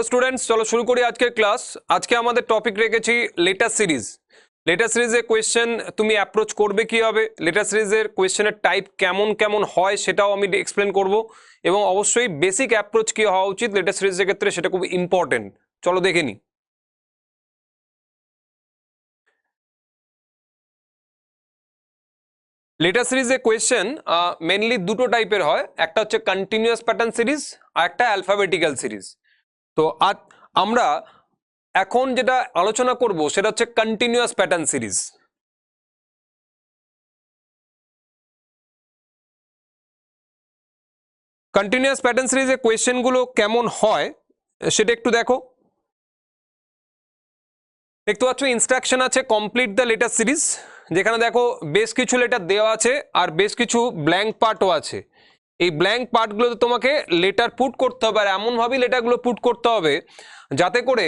Hello students চলো শুরু করি আজকের ক্লাস আজকে আমাদের টপিক রেখেছি লেটার সিরিজ লেটার সিরিজের কোয়েশ্চেন তুমি অ্যাপ্রোচ করবে কীভাবে? লেটার সিরিজের কোয়েশ্চেনের টাইপ কেমন কেমন হয় সেটাও আমি এক্সপ্লেন করব। এবং অবশ্যই বেসিক অ্যাপ্রোচ কি হওয়া উচিত লেটার সিরিজের ক্ষেত্রে সেটা খুব ইম্পর্টেন্ট চলো দেখে নিই লেটার সিরিজের কোয়েশ্চেন মেনলি দুটো টাইপের হয়। একটা হচ্ছে কন্টিনিউয়াস প্যাটার্ন সিরিজ আর একটা অ্যালফাবেটিক্যাল সিরিজ তো আজ আমরা এখন যেটা আলোচনা করব সেটা হচ্ছে continuous pattern series continuous pattern সিরিজের কোয়েশ্চেনগুলো কেমন হয় সেটা একটু দেখো। দেখতে পাচ্ছ ইনস্ট্রাকশন আছে কমপ্লিট দ্য লেটার সিরিজ যেখানে দেখো বেশ কিছু লেটার দেওয়া আছে আর বেশ কিছু ব্ল্যাঙ্ক পার্টও আছে। এই ব্ল্যাঙ্ক পার্টগুলোতে তোমাকে লেটার পুট করতে হবে, আর এমনভাবেই লেটারগুলো পুট করতে হবে যাতে করে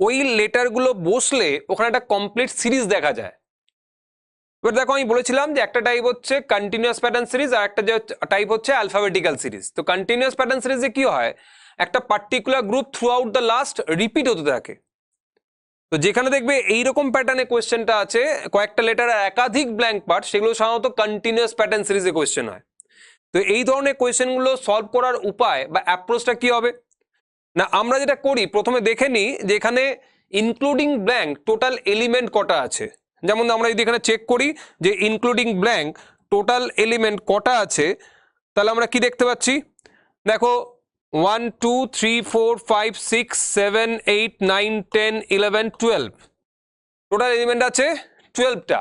ওই লেটারগুলো বসলে ওখানে একটা কমপ্লিট সিরিজ দেখা যায়। এবার দেখো আমি বলেছিলাম যে একটা টাইপ হচ্ছে কন্টিনিউয়াস প্যাটার্ন সিরিজ আর একটা যে টাইপ হচ্ছে অ্যালফাবেটিক্যাল সিরিজ তো কন্টিনিউয়াস প্যাটার্ন সিরিজে কি হয়? একটা particular group throughout the last repeat হতে থাকে। তো যেখানে দেখবে এইরকম প্যাটার্নে কোয়েশ্চেনটা আছে, কয়েকটা লেটার একাধিক ব্ল্যাঙ্ক পার্ট সেগুলো সাধারণত কন্টিনিউয়াস প্যাটার্ন সিরিজে কোয়েশ্চেন হয়। তো এই ধরনের কোয়েশ্চেনগুলো সলভ করার উপায় বা অ্যাপ্রোচটা কি হবে? না, আমরা যেটা করি, প্রথমে দেখে নিই যে এখানে ইনক্লুডিং ব্ল্যাঙ্ক টোটাল এলিমেন্ট কটা আছে। যেমন আমরা যদি এখানে চেক করি যে ইনক্লুডিং ব্ল্যাঙ্ক টোটাল এলিমেন্ট কটা আছে, তাহলে আমরা কি দেখতে পাচ্ছি? দেখো one two three four five six seven eight nine ten eleven twelve total element আছে টুয়েলভটা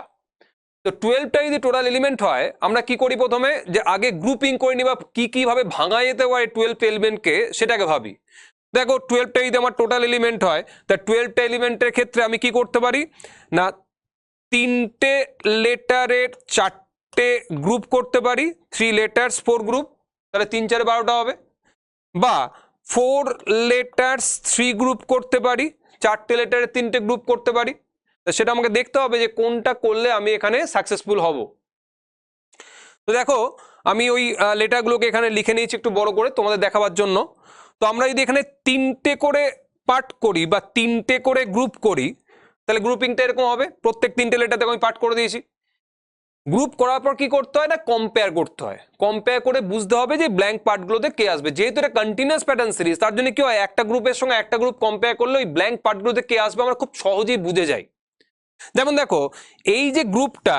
তো টুয়েলভটা যদি টোটাল এলিমেন্ট হয়, আমরা কি করি প্রথমে? যে আগে গ্রুপিং করে নিই বা কী কীভাবে ভাঙা যেতে পারে টুয়েলভ এলিমেন্টকে সেটাকে ভাবি। দেখো টুয়েলভটা যদি আমার টোটাল এলিমেন্ট হয়, তা টুয়েলভটা এলিমেন্টের ক্ষেত্রে আমি কি করতে পারি? না, তিনটে লেটারের চারটে গ্রুপ করতে পারি থ্রি লেটার্স ফোর গ্রুপ তাহলে তিন চার বারোটা হবে। বা ফোর লেটার্স থ্রি গ্রুপ করতে পারি, চারটে লেটারের তিনটে গ্রুপ করতে পারি। সেটা আমাকে দেখতে হবে যে কোনটা করলে আমি এখানে সাকসেসফুল হব। তো দেখো, আমি ওই লেটারগুলোকে এখানে লিখে নিয়েছি একটু বড় করে তোমাদের দেখাবার জন্য। তো আমরা যদি এখানে তিনটে করে পার্ট করি বা তিনটে করে গ্রুপ করি, তাহলে গ্রুপিংটা এরকম হবে। প্রত্যেক তিনটে লেটার দেখো আমি পার্ট করে দিয়েছি। গ্রুপ করার পর কি করতে হয় না কম্পেয়ার করতে হয়। কম্পেয়ার করে বুঝতে হবে যে ব্ল্যাঙ্ক পার্টগুলোতে কে আসবে। যেহেতু এটা কন্টিনিউয়াস প্যাটার্ন সিরিজ তার জন্য কি হয়, একটা গ্রুপের সঙ্গে একটা গ্রুপ কম্পেয়ার করলে ওই ব্ল্যাঙ্ক পার্টগুলোতে কে আসবে আমরা খুব সহজেই বুঝে যাই। যেমন দেখো, এই যে গ্রুপটা,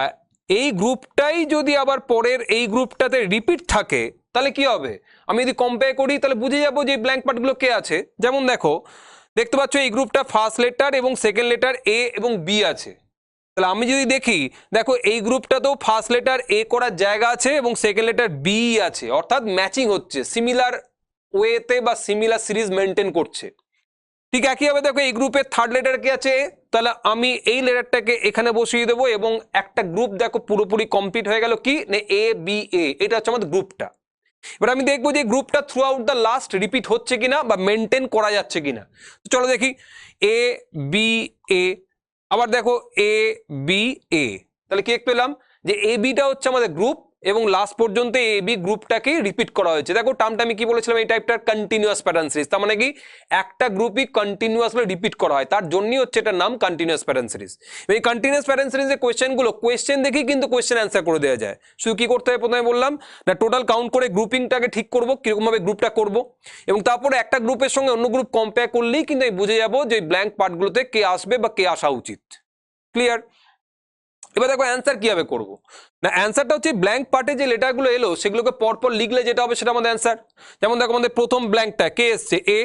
এই গ্রুপটাই যদি আবার পরের এই গ্রুপটাতে রিপিট থাকে, তাহলে কি হবে? আমি যদি কম্পেয়ার করি, তাহলে বুঝে যাব যে ব্ল্যাঙ্ক পার্টগুলো কে আছে। যেমন দেখো, দেখতে পাচ্ছ এই গ্রুপটা ফার্স্ট লেটার এবং সেকেন্ড লেটার এ এবং বি আছে। তাহলে আমি যদি দেখি, দেখো এই গ্রুপটাতেও ফার্স্ট লেটার এ করার জায়গা আছে এবং সেকেন্ড লেটার বি আছে। অর্থাৎ ম্যাচিং হচ্ছে সিমিলার ওয়েতে বা সিমিলার সিরিজ মেনটেন করছে। ঠিক একইভাবে দেখো এই গ্রুপের থার্ড লেটার কি আছে? তাহলে আমি এই লেটারটাকে এখানে বসিয়ে দেবো এবং একটা গ্রুপ দেখো পুরোপুরি কমপ্লিট হয়ে গেল কি? এ বি এ এটা হচ্ছে আমাদের গ্রুপটা এবার আমি দেখব যে গ্রুপটা throughout the last repeat হচ্ছে কিনা বা মেনটেন করা যাচ্ছে কিনা। চলো দেখি। এ বি এ আবার দেখো এ বি এ তাহলে কি পেলাম? যে এ বিটা হচ্ছে আমাদের গ্রুপ এবং লাস্ট পর্যন্ত এ বি গ্রুপটাকে রিপিট করা হয়েছে। দেখো টার্মটা আমি কি বলেছিলাম? এই টাইপটার কন্টিনিউয়াস প্যাটার্ন সিরিজ তার মানে কি? একটা গ্রুপই কন্টিনিউয়াসলি রিপিট করা হয়। তার জন্যই হচ্ছে এটার নাম কন্টিনিউয়াস প্যাটার্ন সিরিজ এই কন্টিনিউয়াস প্যাটার্ন সিরিজের কোয়েশ্চেনগুলো কোয়েশ্চেন দেখেই কিন্তু কোয়েশ্চেন অ্যান্সার করে দেওয়া যায়। শুধু কি করতে হবে প্রথমে বললাম, না টোটাল কাউন্ট করে গ্রুপিংটাকে ঠিক করব, কিরকমভাবে গ্রুপটা করব। এবং তারপরে একটা গ্রুপের সঙ্গে অন্য গ্রুপ কম্পেয়ার করলেই কিন্তু আমি বুঝে যাব যে ব্ল্যাঙ্ক পার্টগুলোতে কে আসবে বা কে আসা উচিত। ক্লিয়ার এবার দেখো অ্যান্সার কীভাবে করব? না অ্যান্সারটা হচ্ছে ব্ল্যাঙ্ক পার্টে যে লেটারগুলো এলো, সেগুলোকে পরপর লিখলে যেটা হবে সেটা আমাদের অ্যান্সার যেমন দেখো আমাদের প্রথম ব্ল্যাঙ্কটা কে এসছে? এ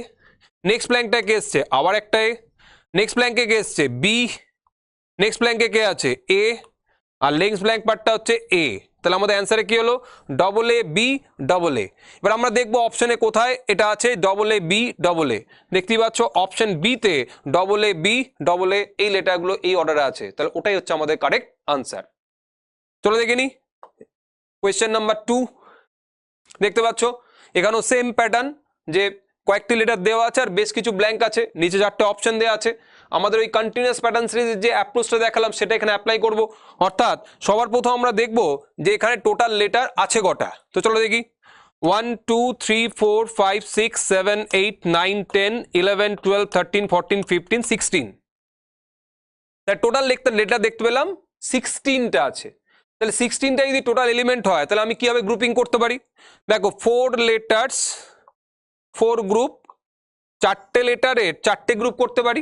নেক্সট ব্ল্যাঙ্কটা কে এসছে? আবার একটা এ নেক্সট ব্ল্যাঙ্কে কে এসছে? বি নেক্সট ব্ল্যাঙ্কে কে আছে? এ আর নেক্সট ব্ল্যাঙ্ক পার্টটা হচ্ছে এ তাহলে আমাদের অ্যান্সারে কি হলো? Double A B double A এবার আমরা দেখব অপশনে কোথায় এটা আছে double A B double A দেখতেই পাচ্ছ অপশন বিতে double A B double A এই লেটারগুলো এই অর্ডারে আছে। তাহলে ওটাই হচ্ছে আমাদের কারেক্ট আনসার চলো দেখে নি। কোয়েশ্চেন নাম্বার টু দেখতে পাচ্ছ? এখানেও সেম প্যাটার্ন যে কয়েকটি লেটার দেওয়া আছে আর বেশ কিছু ব্ল্যাঙ্ক আছে। নিচে চারটে অপশন দেওয়া আছে। আমাদের ওই কন্টিনিউয়াস প্যাটার্ন সিরিজের যে অ্যাপ্রোচটা দেখালাম, সেটা এখানে অ্যাপ্লাই করব। অর্থাৎ সবার প্রথম আমরা দেখব যে এখানে টোটাল লেটার আছে কটা। তো চলো দেখি। One two three four five six seven eight nine ten eleven twelve thirteen fourteen fifteen sixteen তা টোটাল লেটার দেখতে পেলাম সিক্সটিনটা আছে। তাহলে সিক্সটিনটা যদি টোটাল এলিমেন্ট হয়, তাহলে আমি কীভাবে গ্রুপিং করতে পারি? দেখো ফোর লেটার্স ফোর গ্রুপ, চারটে লেটারের চারটে গ্রুপ করতে পারি,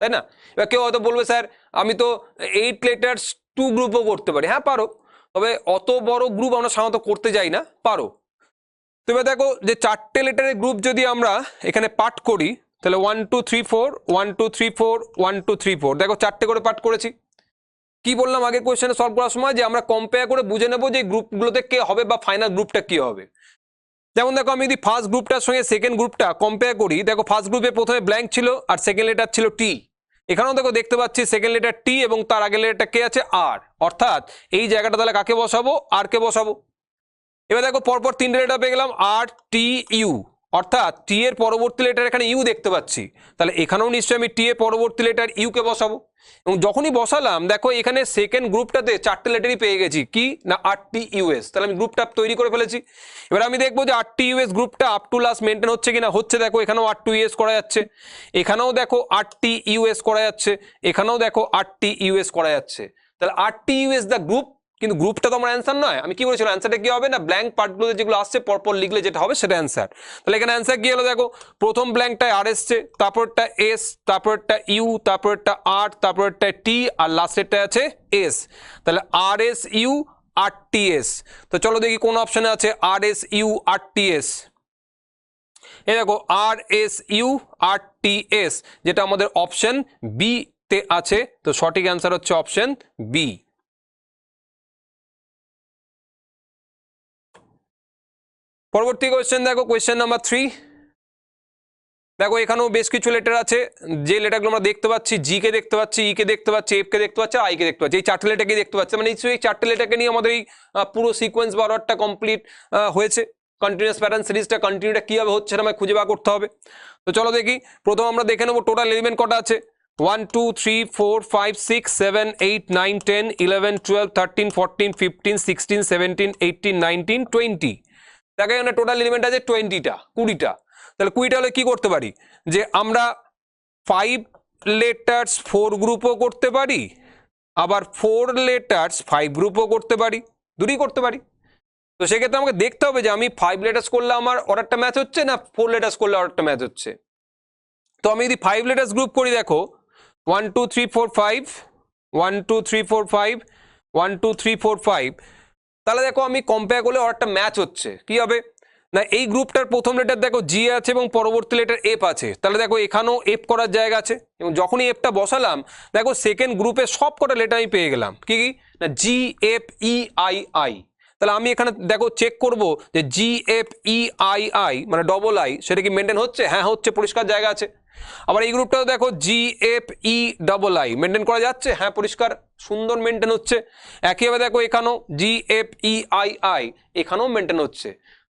তাই না? এবার কেউ হয়তো বলবে, স্যার, আমি তো এইট লেটার্স টু গ্রুপও করতে পারি। হ্যাঁ পারো। তবে অত বড় গ্রুপ আমরা সাধারণত করতে যাই না, পারো। তো এবার দেখো যে চারটে লেটারের গ্রুপ যদি আমরা এখানে পাঠ করি, তাহলে one two three four one two three four one two three four দেখো, চারটে করে পাঠ করেছি। কি বললাম আগে কোয়েশ্চেনে সলভ করার সময়? যে আমরা কম্পেয়ার করে বুঝে নেব যে গ্রুপগুলোতে কে হবে বা ফাইনাল গ্রুপটা কি হবে। যেমন দেখো আমি যদি ফার্স্ট গ্রুপটার সঙ্গে সেকেন্ড গ্রুপটা কম্পেয়ার করি, দেখো ফার্স্ট গ্রুপে প্রথমে ব্ল্যাঙ্ক ছিল আর সেকেন্ড লেটার ছিল টি এখানেও দেখো দেখতে পাচ্ছি সেকেন্ড লেটার টি এবং তার আগের লেটারটা কে আছে? আর অর্থাৎ এই জায়গাটা তাহলে কাকে বসাবো? আর কে বসাবো। এবার দেখো পরপর তিনটে লেটার পেয়ে গেলাম আর টি ইউ অর্থাৎ টি এর পরবর্তী লেটার এখানে ইউ দেখতে পাচ্ছি। তাহলে এখানেও নিশ্চয়ই আমি টি এর পরবর্তী লেটার ইউকে বসাবো। এবং যখনই বসালাম, দেখো এখানে সেকেন্ড গ্রুপটাতে চারটে লেটারই পেয়ে গেছি। কি? না আটটি ইউএস তাহলে আমি গ্রুপটা তৈরি করে ফেলেছি। এবার আমি দেখব যে আটটি ইউএস গ্রুপটা আপ টু লাস্ট মেনটেন হচ্ছে কিনা। হচ্ছে দেখো, এখানেও আট টু ইউএস করা যাচ্ছে। এখানেও দেখো আটটি ইউএস করা যাচ্ছে। এখানেও দেখো আটটি ইউএস করা যাচ্ছে। তাহলে আটটি ইউএস দ্য গ্রুপ কিন্তু গ্রুপটা তো আমার অ্যান্সার নয়। আমি কি বলেছিলাম? অ্যান্সারটা কি হবে না? ব্ল্যাঙ্ক পার্টগুলোতে যেগুলো আসছে, পরপর লিখলে যেটা হবে সেটা অ্যান্সার তাহলে এখানে অ্যান্সার কি হলো দেখো? প্রথম ব্ল্যাঙ্কটায় আর এসছে, তারপরটা এস তারপরটা ইউ তারপরটা আর তারপরটা টি আর লাস্টেরটা আছে এস তাহলে R S U R T S তো চলো দেখি কোন অপশানে আছে R S U R T S এই দেখো R S U R T S যেটা আমাদের অপশন বি তে আছে। তো সঠিক অ্যান্সার হচ্ছে অপশন বি পরবর্তী কোয়েশ্চেন দেখো কোয়েশ্চেন নাম্বার থ্রি দেখো, এখানেও বেশ কিছু লেটার আছে। যে লেটারগুলো আমরা দেখতে পাচ্ছি জি কে দেখতে পাচ্ছি ই কে দেখতে পাচ্ছি এফ কে দেখতে পাচ্ছি আই কে দেখতে পাচ্ছি, এই চারটে লেটারকে দেখতে পাচ্ছি। মানে এই চারটে লেটারকে নিয়ে আমাদের এই পুরো সিকোয়েন্স বা অর্ডারটা কমপ্লিট হয়েছে। কন্টিনিউয়াস প্যাটার্ন সিরিজটা কন্টিনিউটা কীভাবে হচ্ছে সেটা আমায় খুঁজে বার করতে হবে। তো চলো দেখি, প্রথম আমরা দেখে নেব টোটাল এলিমেন্ট কটা আছে। One two three four five six seven eight nine ten eleven twelve thirteen fourteen fifteen sixteen seventeen eighteen nineteen twenty দেখো এখানে টোটাল এলিমেন্ট আছে টোয়েন্টিটা কুড়িটা। তাহলে কুড়িটা হলে কি করতে পারি? যে আমরা ফাইভ লেটার্স ফোর গ্রুপও করতে পারি, আবার ফোর লেটার্স ফাইভ গ্রুপও করতে পারি, দুটোই করতে পারি। তো সেক্ষেত্রে আমাকে দেখতে হবে যে আমি ফাইভ লেটার্স করলে আমার অর্ডারটা ম্যাচ হচ্ছে না ফোর লেটার্স করলে অর্ডারটা ম্যাচ হচ্ছে? তো আমি যদি ফাইভ লেটার্স গ্রুপ করি দেখো one two three four five one two three four five one two three four five তাহলে দেখো আমি কম্পেয়ার করলে একটা ম্যাচ হচ্ছে। কি হবে? না, এই গ্রুপটার প্রথম লেটার দেখো জি আছে এবং পরবর্তী লেটার এফ আছে। তাহলে দেখো এখানেও এফ করার জায়গা আছে এবং যখনই এফটা বসালাম, দেখো সেকেন্ড গ্রুপে সব কটা লেটার আমি পেয়ে গেলাম। কি কি? না G F E I I তাহলে আমি এখানে দেখো চেক করব যে G F E I I মানে ডবল আই সেটা কি মেনটেন হচ্ছে? হ্যাঁ হচ্ছে, পরিষ্কার জায়গা আছে। আবার এই গ্রুপটাও দেখো G F E double I maintain করা যাচ্ছে? হ্যাঁ পরিষ্কার, সুন্দর মেনটেন হচ্ছে। একইভাবে দেখো এখানেও G F E I I এখানেও মেনটেন হচ্ছে।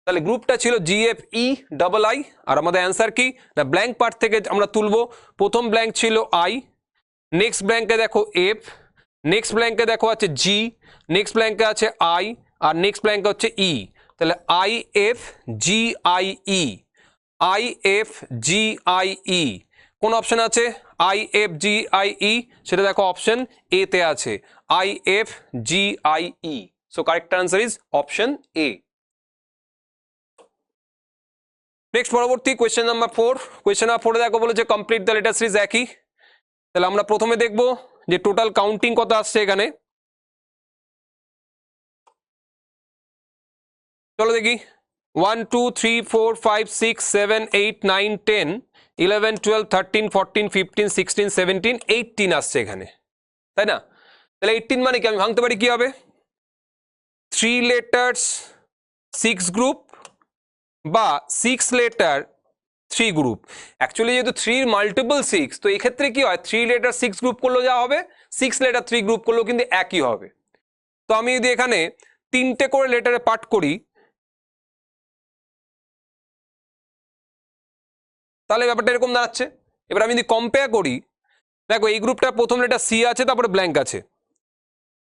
তাহলে গ্রুপটা ছিল G F E double I আর আমাদের অ্যান্সার কি? না ব্ল্যাঙ্ক পার্ট থেকে আমরা তুলবো। প্রথম ব্ল্যাঙ্ক ছিল আই নেক্সট ব্ল্যাঙ্কে দেখো এফ নেক্সট ব্ল্যাঙ্কে দেখো আছে জি নেক্সট ব্ল্যাঙ্কে আছে আই আর নেক্সট ব্ল্যাঙ্কে হচ্ছে ই তাহলে I F G I E I F G I E কোন অপশন আছে? I F G I E সেটা দেখো অপশন এ তে আছে। I F G I E so correct answer is option A next পরবর্তী question number four question number ফোরে দেখো বলেছে কমপ্লিট দ্য লেটার সিরিজ একই। তাহলে আমরা প্রথমে দেখব যে টোটাল কাউন্টিং কত আসছে এখানে। চলো দেখি। One two three four five six seven eight nine ten eleven twelve thirteen fourteen fifteen sixteen seventeen eighteen আসছে এখানে। তাই না? তাহলে এইটিন মানে কি? আমি ভাঙতে পারি কি হবে? থ্রি লেটার্স সিক্স গ্রুপ বা six letter three group actually যেহেতু থ্রির মাল্টিপল সিক্স তো এক্ষেত্রে কি হয়? থ্রি লেটার সিক্স গ্রুপ করলেও যা হবে সিক্স লেটার থ্রি গ্রুপ করলেও কিন্তু একই হবে। তো আমি যদি এখানে তিনটে করে লেটারে পাঠ করি তাহলে ব্যাপারটা এরকম দাঁড়াচ্ছে। এবার আমি যদি কম্পেয়ার করি, দেখো এই গ্রুপটার প্রথম লেটার সি আছে, তারপরে ব্ল্যাঙ্ক আছে।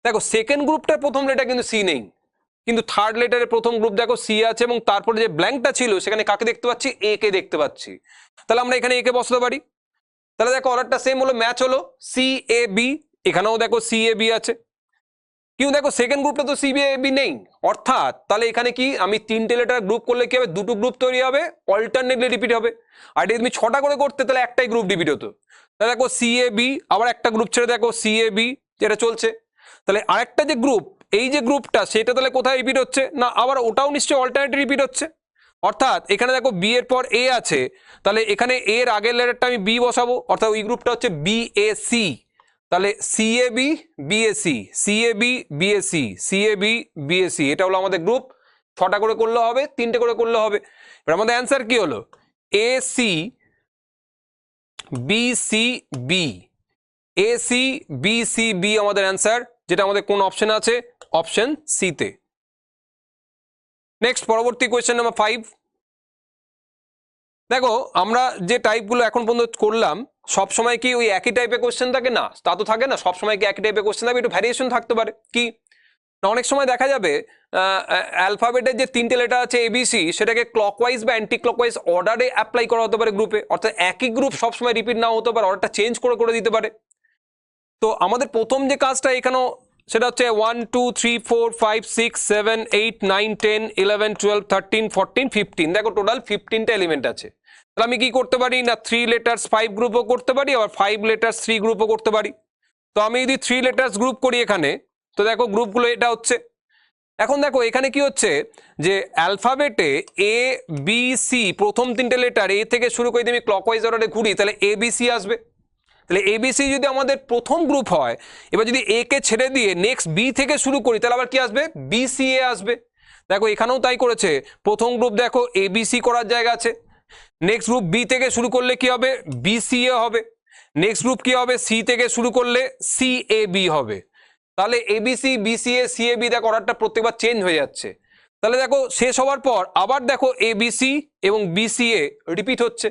দেখো সেকেন্ড গ্রুপটার প্রথম লেটার কিন্তু সি নেই। কিন্তু থার্ড লেটারের প্রথম গ্রুপ দেখো সি আছে এবং তারপরে যে ব্ল্যাঙ্কটা ছিল, সেখানে কাকে দেখতে পাচ্ছি? এ কে দেখতে পাচ্ছি। তাহলে আমরা এখানে এ কে বসাতে পারি। তাহলে দেখো অর্ডারটা সেম হলো ম্যাচ হলো সি এ বি এখানেও দেখো সি এ বি আছে। কিন্তু দেখো সেকেন্ড গ্রুপটা তো সি এ বি নেই। অর্থাৎ তাহলে এখানে কি? আমি তিনটে লেটার গ্রুপ করলে কি হবে? দুটো গ্রুপ তৈরি হবে অল্টারনেটলি রিপিট হবে। আর যদি তুমি ছটা করে করতে, তাহলে একটাই গ্রুপ রিপিট হতো। তাহলে দেখো সি এ বি আবার একটা গ্রুপ ছেড়ে দেখো সি এ বি যেটা চলছে। তাহলে আরেকটা যে গ্রুপ এই যে গ্রুপটা সেটা তাহলে কোথায় রিপিট হচ্ছে? না, আবার ওটাও নিশ্চয়ই অল্টারনেট রিপিট হচ্ছে। অর্থাৎ এখানে দেখো বি এর পর এ আছে। তাহলে এখানে এর আগের লেটারটা আমি বি বসাবো। অর্থাৎ ওই গ্রুপটা হচ্ছে বি এ সি তাহলে C A B BSC C A B BSC C A B BSC এটা হলো আমাদের গ্রুপ ছটা করে করলে হবে, তিনটে করে করলে হবে। এবার আমাদের অ্যান্সার কি হলো? A C B C B A C B C B আমাদের অ্যান্সার যেটা আমাদের কোন অপশন আছে? অপশন সিতে নেক্সট পরবর্তী কোয়েশ্চেন নাম্বার ফাইভ দেখো, আমরা যে টাইপগুলো এখন পর্যন্ত করলাম সব সময় কি ওই একই টাইপের কোশ্চেন থাকে? না, তা তো থাকে না। সব সময় কি একই টাইপের কোশ্চেন থাকবে একটু ভ্যারিয়েশন থাকতে পারে। কি? না, অনেক সময় দেখা যাবে অ্যালফাবেটের যে তিনটে লেটার আছে এবিসি সেটাকে ক্লকওয়াইজ বা অ্যান্টি ক্লকওয়াইজ অর্ডারে অ্যাপ্লাই করা হতে পারে গ্রুপে অর্থাৎ একই গ্রুপ সবসময় রিপিট না হতে পারে অর্ডারটা চেঞ্জ করে করে দিতে পারে। তো আমাদের প্রথম যে কাজটা এখানেও, সেটা হচ্ছে one two three four five six seven eight nine ten eleven twelve thirteen fourteen fifteen দেখো টোটাল ফিফটিনটা এলিমেন্ট আছে। তাহলে আমি কি করতে পারি? না থ্রি লেটার্স ফাইভ গ্রুপও করতে পারি, আবার ফাইভ লেটার্স থ্রি গ্রুপও করতে পারি। তো আমি যদি থ্রি লেটার্স গ্রুপ করি এখানে, তো দেখো গ্রুপগুলো এটা হচ্ছে। এখন দেখো, এখানে কি হচ্ছে যে অ্যালফাবেটে এ বি সি প্রথম তিনটে লেটার এ থেকে শুরু করে আমি ক্লকওয়াইজ অর্ডারে ঘুরি, তাহলে এ বি সি আসবে। তাহলে এ এবিসি যদি আমাদের প্রথম গ্রুপ হয়, এবার যদি এ কে ছেড়ে দিয়ে নেক্সট বি থেকে শুরু করি, তাহলে আবার কি আসবে? বি সি এ আসবে। দেখো, এখানেও তাই করেছে। প্রথম গ্রুপ দেখো এ এবিসি করার জায়গা আছে। নেক্সট গ্রুপ বি থেকে শুরু করলে কি হবে? বিসিএ হবে। নেক্সট গ্রুপ কি হবে? সি থেকে শুরু করলে সি এ বি হবে। তাহলে এবিসি বিসিএ সিএবি দেখো অর্ডারটা প্রত্যেকবার চেঞ্জ হয়ে যাচ্ছে। তাহলে দেখো শেষ হওয়ার পর আবার দেখো এবিসি এবং বিসিএ রিপিট হচ্ছে।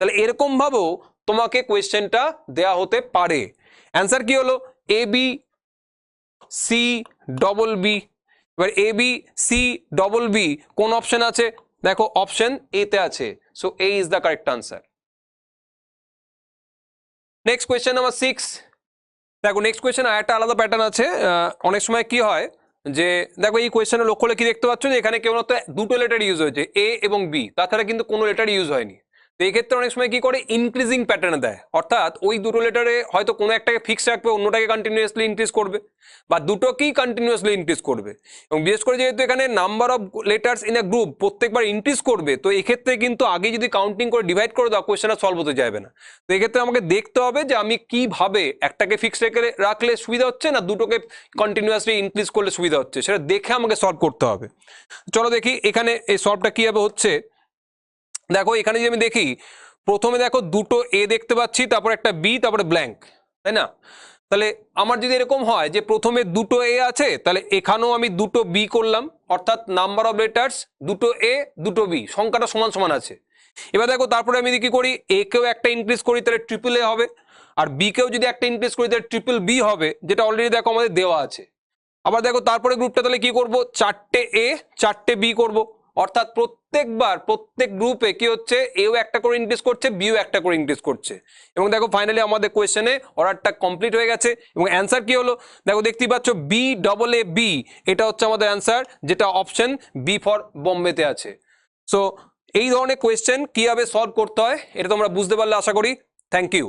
তাহলে এরকম ভাবেও তোমাকে কোয়েশ্চেনটা দেয়া হতে পারে। অ্যান্সার কি হলো? A B C double B এবার A B C double B কোন অপশন আছে? দেখো অপশন এতে আছে। So A is the correct answer next question number six দেখো নেক্সট কোয়েশ্চেন আর একটা আলাদা প্যাটার্ন আছে। অনেক সময় কি হয় যে, দেখো, এই কোয়েশ্চেনে লক্ষ্য হলে কি দেখতে পাচ্ছ যে, এখানে কেবলমাত্র দুটো লেটার ইউজ হয়েছে এ এবং বি তাছাড়া কিন্তু কোনো লেটার ইউজ হয়নি। তো এই ক্ষেত্রে অনেক সময় কি করে? ইনক্রিজিং প্যাটার্ন দেয়। অর্থাৎ ওই দুটো লেটারে হয়তো কোনো একটাকে ফিক্স রাখবে, অন্যটাকে কন্টিনিউয়াসলি ইনক্রিজ করবে, বা দুটোকেই কন্টিনিউয়াসলি ইনক্রিজ করবে। এবং বিশেষ করে যেহেতু এখানে number of letters in a group প্রত্যেকবার ইনক্রিজ করবে, তো এক্ষেত্রে কিন্তু আগে যদি কাউন্টিং করে ডিভাইড করে দাও কোয়েশ্চেনটা সলভ হতে যাবে না। তো এক্ষেত্রে আমাকে দেখতে হবে যে আমি কীভাবে একটাকে ফিক্স রেখে রাখলে সুবিধা হচ্ছে, না দুটোকে কন্টিনিউয়াসলি ইনক্রিজ করলে সুবিধা হচ্ছে? সেটা দেখে আমাকে সলভ করতে হবে। চলো দেখি এখানে এই সলভটা কীভাবে হচ্ছে। দেখো, এখানে যদি আমি দেখি, প্রথমে দেখো দুটো এ দেখতে পাচ্ছি, তারপর একটা বি তারপরে ব্ল্যাঙ্ক তাই না? তাহলে আমার যদি এরকম হয় যে প্রথমে দুটো এ আছে, তাহলে এখানেও আমি দুটো বি করলাম, অর্থাৎ নাম্বার অফ লেটার্স দুটো এ দুটো বি সংখ্যাটা সমান সমান আছে। এবার দেখো, তারপরে আমি যদি কি করি এ কেও একটা ইনক্রিজ করি, তাহলে ট্রিপল এ হবে, আর বি কেও যদি একটা ইনক্রিজ করি, তাহলে ট্রিপল বি হবে, যেটা অলরেডি দেখো আমাদের দেওয়া আছে। আবার দেখো, তারপরে গ্রুপটা তাহলে কি করব? চারটে এ চারটে বি করব, অর্থাৎ প্রত্যেকবার, প্রত্যেক গ্রুপে কি হচ্ছে? এও একটা করে ইনক্রিজ করছে বিও একটা করে ইনক্রিজ করছে। এবং দেখো ফাইনালি আমাদের কোয়েশ্চেনে অর্ডারটা কমপ্লিট হয়ে গেছে। এবং অ্যান্সার কি হলো? দেখো দেখতেই পাচ্ছ বি ডবল এ বি এটা হচ্ছে আমাদের অ্যান্সার যেটা অপশন বি ফর বোম্বেতে আছে। সো এই ধরনের কোয়েশ্চেন কীভাবে সলভ করতে হয়, এটা তোমরা বুঝতে পারলে আশা করি। Thank you